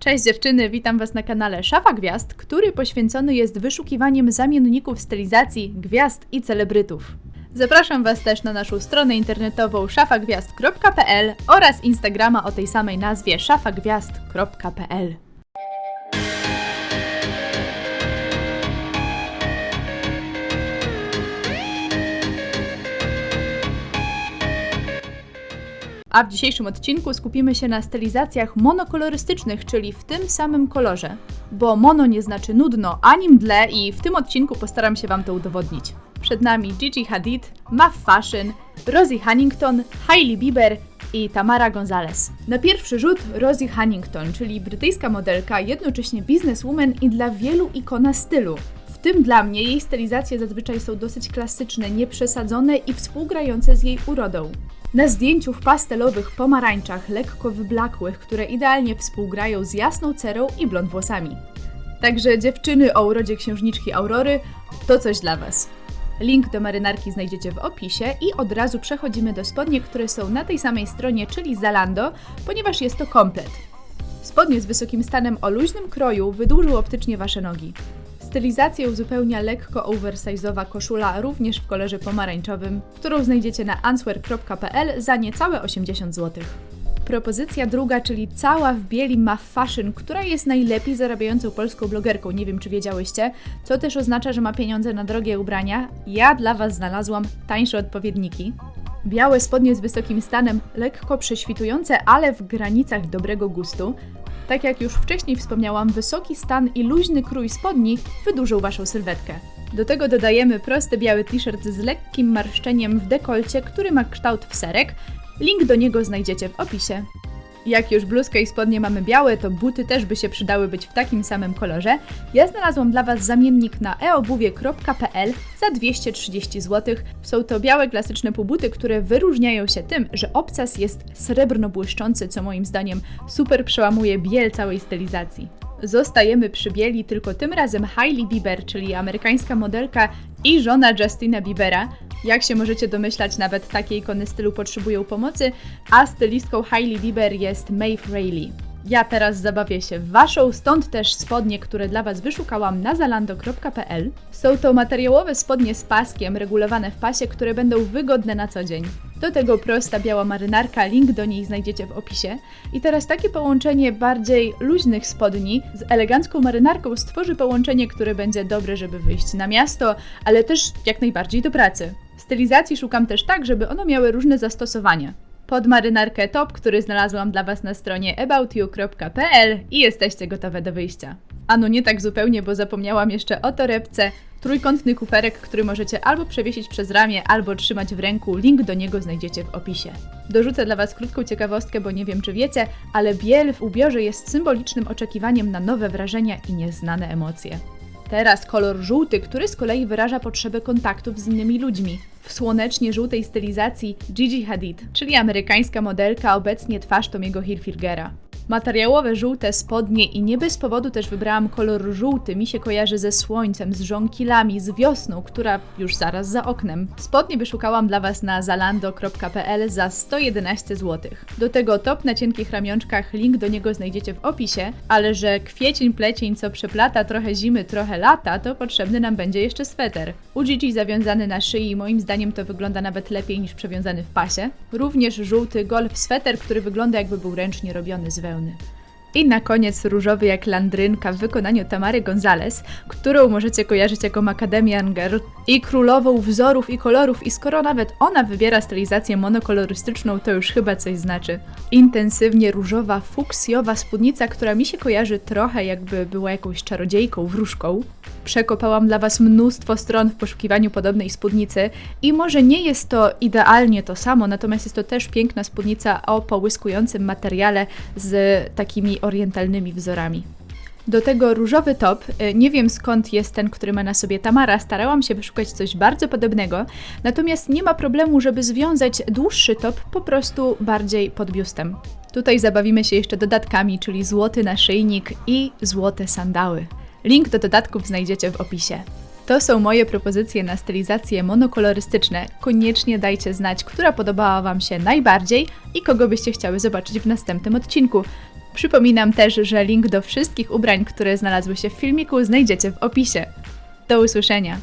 Cześć dziewczyny, witam Was na kanale Szafa Gwiazd, który poświęcony jest wyszukiwaniem zamienników stylizacji, gwiazd i celebrytów. Zapraszam Was też na naszą stronę internetową szafagwiazd.pl oraz Instagrama o tej samej nazwie szafagwiazd.pl. A w dzisiejszym odcinku skupimy się na stylizacjach monokolorystycznych, czyli w tym samym kolorze. Bo mono nie znaczy nudno ani mdle i w tym odcinku postaram się Wam to udowodnić. Przed nami Gigi Hadid, Mav Fashion, Rosie Huntington, Hailey Bieber i Tamara Gonzalez. Na pierwszy rzut Rosie Huntington, czyli brytyjska modelka, jednocześnie bizneswoman i dla wielu ikona stylu. W tym dla mnie jej stylizacje zazwyczaj są dosyć klasyczne, nieprzesadzone i współgrające z jej urodą. Na zdjęciu w pastelowych pomarańczach, lekko wyblakłych, które idealnie współgrają z jasną cerą i blond włosami. Także dziewczyny o urodzie księżniczki Aurory to coś dla Was. Link do marynarki znajdziecie w opisie i od razu przechodzimy do spodni, które są na tej samej stronie, czyli Zalando, ponieważ jest to komplet. Spodnie z wysokim stanem o luźnym kroju wydłużą optycznie Wasze nogi. Stylizację uzupełnia lekko oversize'owa koszula, również w kolorze pomarańczowym, którą znajdziecie na answer.pl za niecałe 80 zł. Propozycja druga, czyli cała w bieli ma fashion, która jest najlepiej zarabiającą polską blogerką. Nie wiem, czy wiedziałyście, co też oznacza, że ma pieniądze na drogie ubrania. Ja dla Was znalazłam tańsze odpowiedniki. Białe spodnie z wysokim stanem, lekko prześwitujące, ale w granicach dobrego gustu. Tak jak już wcześniej wspomniałam, wysoki stan i luźny krój spodni wydłużą Waszą sylwetkę. Do tego dodajemy prosty biały t-shirt z lekkim marszczeniem w dekolcie, który ma kształt w serek. Link do niego znajdziecie w opisie. Jak już bluzkę i spodnie mamy białe, to buty też by się przydały być w takim samym kolorze. Ja znalazłam dla Was zamiennik na eobuwie.pl za 230 zł. Są to białe klasyczne półbuty, które wyróżniają się tym, że obcas jest srebrno-błyszczący, co moim zdaniem super przełamuje biel całej stylizacji. Zostajemy przy bieli, tylko tym razem Hailey Bieber, czyli amerykańska modelka i żona Justina Biebera. Jak się możecie domyślać, nawet takie ikony stylu potrzebują pomocy, a stylistką Hailey Bieber jest Maeve Reilly. Ja teraz zabawię się waszą, stąd też spodnie, które dla was wyszukałam na zalando.pl. Są to materiałowe spodnie z paskiem, regulowane w pasie, które będą wygodne na co dzień. Do tego prosta biała marynarka, link do niej znajdziecie w opisie. I teraz takie połączenie bardziej luźnych spodni z elegancką marynarką stworzy połączenie, które będzie dobre, żeby wyjść na miasto, ale też jak najbardziej do pracy. Stylizacji szukam też tak, żeby one miały różne zastosowania pod marynarkę top, który znalazłam dla Was na stronie aboutyou.pl i jesteście gotowe do wyjścia. A no nie tak zupełnie, bo zapomniałam jeszcze o torebce, trójkątny kuferek, który możecie albo przewiesić przez ramię, albo trzymać w ręku. Link do niego znajdziecie w opisie. Dorzucę dla Was krótką ciekawostkę, bo nie wiem czy wiecie, ale biel w ubiorze jest symbolicznym oczekiwaniem na nowe wrażenia i nieznane emocje. Teraz kolor żółty, który z kolei wyraża potrzebę kontaktów z innymi ludźmi. W słonecznie żółtej stylizacji Gigi Hadid, czyli amerykańska modelka, obecnie twarz Tomiego Hilfigera. Materiałowe żółte spodnie i nie bez powodu też wybrałam kolor żółty. Mi się kojarzy ze słońcem, z żonkilami, z wiosną, która już zaraz za oknem. Spodnie wyszukałam dla Was na zalando.pl za 111 zł. Do tego top na cienkich ramionczkach, link do niego znajdziecie w opisie, ale że kwiecień, plecień, co przeplata trochę zimy, trochę lata, to potrzebny nam będzie jeszcze sweter. U Gigi zawiązany na szyi, moim zdaniem to wygląda nawet lepiej niż przewiązany w pasie. Również żółty golf sweter, który wygląda jakby był ręcznie robiony z wełny pełny. I na koniec różowy jak landrynka w wykonaniu Tamary Gonzalez, którą możecie kojarzyć jako Macadamian Girl i królową wzorów i kolorów i skoro nawet ona wybiera stylizację monokolorystyczną, to już chyba coś znaczy. Intensywnie różowa, fuksjowa spódnica, która mi się kojarzy trochę jakby była jakąś czarodziejką, wróżką. Przekopałam dla Was mnóstwo stron w poszukiwaniu podobnej spódnicy i może nie jest to idealnie to samo, natomiast jest to też piękna spódnica o połyskującym materiale z takimi orientalnymi wzorami. Do tego różowy top, y, nie wiem skąd jest ten, który ma na sobie Tamara, starałam się wyszukać coś bardzo podobnego, natomiast nie ma problemu, żeby związać dłuższy top po prostu bardziej pod biustem. Tutaj zabawimy się jeszcze dodatkami, czyli złoty naszyjnik i złote sandały. Link do dodatków znajdziecie w opisie. To są moje propozycje na stylizacje monokolorystyczne. Koniecznie dajcie znać, która podobała Wam się najbardziej i kogo byście chciały zobaczyć w następnym odcinku. Przypominam też, że link do wszystkich ubrań, które znalazły się w filmiku, znajdziecie w opisie. Do usłyszenia!